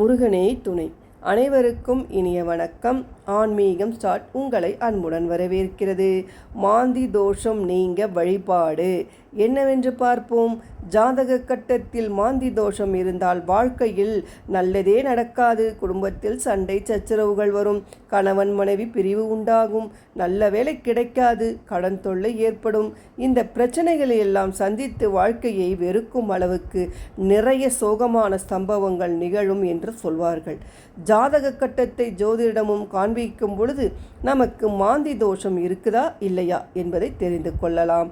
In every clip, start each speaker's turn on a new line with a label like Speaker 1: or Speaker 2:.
Speaker 1: முருகனே துணை. அனைவருக்கும் இனிய வணக்கம். ஆன்மீகம் ஸ்டார்ட் உங்களை அன்புடன் வரவேற்கிறது. மாந்தி தோஷம் நீங்க வழிபாடு. என்னவென்று பார்ப்போம்? ஜாதக கட்டத்தில் மாந்தி தோஷம் இருந்தால் வாழ்க்கையில் நல்லதே நடக்காது. குடும்பத்தில் சண்டை சச்சரவுகள் வரும். கணவன் மனைவி பிரிவு உண்டாகும். நல்ல வேலை கிடைக்காது. கடன் தொல்லை ஏற்படும். இந்த பிரச்சனைகளை எல்லாம் சந்தித்து வாழ்க்கையை வெறுக்கும் அளவுக்கு நிறைய சோகமான சம்பவங்கள் நிகழும் என்று சொல்வார்கள். ஜாதக கட்டத்தை ஜோதிடமும் காண்பிக்கும் பொழுது நமக்கு மாந்தி தோஷம் இருக்குதா இல்லையா என்பதை தெரிந்து கொள்ளலாம்.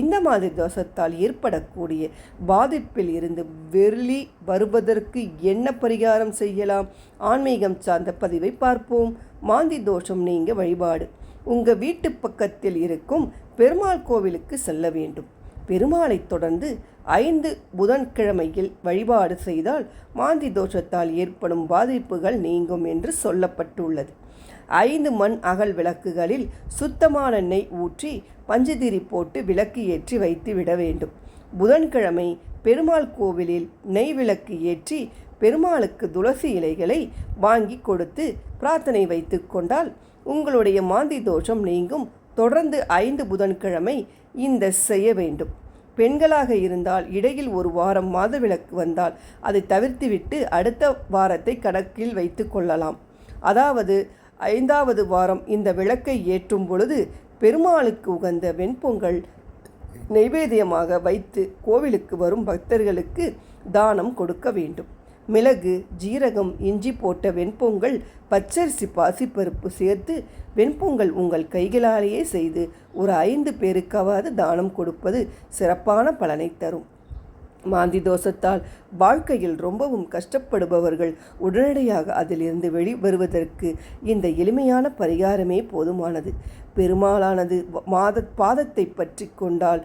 Speaker 1: இந்த மாதிரி தோஷத்தால் ஏற்படக்கூடிய பாதிப்பில் இருந்து வெறி வருவதற்கு என்ன பரிகாரம் செய்யலாம்? ஆன்மீகம் சார்ந்த பதிவை பார்ப்போம். மாந்தி தோஷம் நீங்க வழிபாடு. உங்கள் வீட்டு பக்கத்தில் இருக்கும் பெருமாள் கோவிலுக்கு செல்ல வேண்டும். பெருமாளை தொடர்ந்து ஐந்து புதன்கிழமையில் வழிபாடு செய்தால் மாந்தி தோஷத்தால் ஏற்படும் பாதிப்புகள் நீங்கும் என்று சொல்லப்பட்டுள்ளது. ஐந்து மண் அகல் விளக்குகளில் சுத்தமான நெய் ஊற்றி பஞ்சுதிரி போட்டு விளக்கு ஏற்றி வைத்து விட வேண்டும். புதன்கிழமை பெருமாள் கோவிலில் நெய் விளக்கு ஏற்றி பெருமாளுக்கு துளசி இலைகளை வாங்கி கொடுத்து பிரார்த்தனை வைத்து கொண்டால் உங்களுடைய மாந்தி தோஷம் நீங்கும். தொடர்ந்து ஐந்து புதன்கிழமை இந்த செய்ய வேண்டும். பெண்களாக இருந்தால் இடையில் ஒரு வாரம் மாதவிலக்கு வந்தால் அதை தவிர்த்துவிட்டு அடுத்த வாரத்தை கணக்கில் வைத்து கொள்ளலாம். அதாவது ஐந்தாவது வாரம் இந்த விளக்கை ஏற்றும் பொழுது பெருமாளுக்கு உகந்த வெண்பொங்கல் நைவேத்தியமாக வைத்து கோவிலுக்கு வரும் பக்தர்களுக்கு தானம் கொடுக்க வேண்டும். மிளகு ஜீரகம் இஞ்சி போட்ட வெண்பொங்கல் பச்சரிசி பாசிப்பருப்பு சேர்த்து வெண்பொங்கல் உங்கள் கைகளாலேயே செய்து ஒரு ஐந்து பேருக்காவது தானம் கொடுப்பது சிறப்பான பலனை தரும். மாந்தி தோஷத்தால் வாழ்க்கையில் ரொம்பவும் கஷ்டப்படுபவர்கள் உடனடியாக அதிலிருந்து வெளிவருவதற்கு இந்த எளிமையான பரிகாரமே போதுமானது. பெருமாளானது மாத பாதத்தை பற்றி கொண்டால்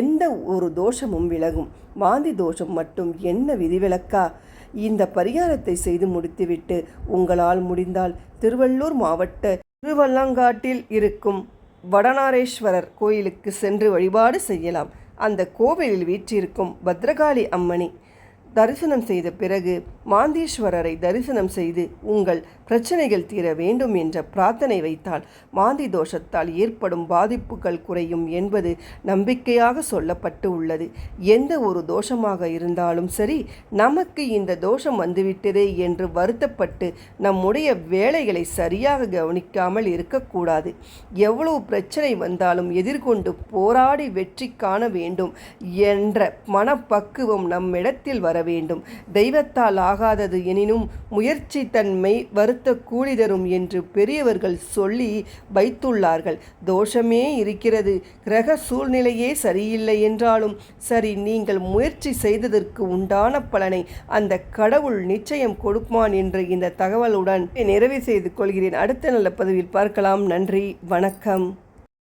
Speaker 1: எந்த ஒரு தோஷமும் விலகும். மாந்தி தோஷம் மட்டும் என்ன விதிவிலக்கா? இந்த பரிகாரத்தை செய்து முடித்துவிட்டு உங்களால் முடிந்தால் திருவள்ளூர் மாவட்ட திருவள்ளங்காட்டில் இருக்கும் வடநாரேஸ்வரர் கோயிலுக்கு சென்று வழிபாடு செய்யலாம். அந்த கோவிலில் வீற்றிருக்கும் பத்ரகாளி அம்மனை தரிசனம் செய்த பிறகு மாந்தீஸ்வரரை தரிசனம் செய்து உங்கள் பிரச்சனைகள் தீர வேண்டும் என்ற பிரார்த்தனை வைத்தால் மாந்தி தோஷத்தால் ஏற்படும் பாதிப்புகள் குறையும் என்பது நம்பிக்கையாக சொல்லப்பட்டு உள்ளது. எந்த ஒரு தோஷமாக இருந்தாலும் சரி நமக்கு இந்த தோஷம் வந்துவிட்டதே என்று வருத்தப்பட்டு நம்முடைய வேலைகளை சரியாக கவனிக்காமல் இருக்கக்கூடாது. எவ்வளவு பிரச்சனை வந்தாலும் எதிர்கொண்டு போராடி வெற்றி காண வேண்டும் என்ற மனப்பக்குவம் நம்மிடத்தில் வர வேண்டும். தெய்வத்தால் ஆக ஆகாதது எனினும் முயற்சி தன்மை வருத்த கூலி தரும் என்று பெரியவர்கள் சொல்லி வைத்துள்ளார்கள். தோஷமே இருக்கிறது. கிரக சூழ்நிலையே சரியில்லை என்றாலும் சரி நீங்கள் முயற்சி செய்ததற்கு உண்டான பலனை அந்த கடவுள் நிச்சயம் கொடுப்பான் என்று இந்த தகவலுடன் நிறைவு செய்து கொள்கிறேன். அடுத்த நல்ல பதிவில் பார்க்கலாம். நன்றி. வணக்கம்.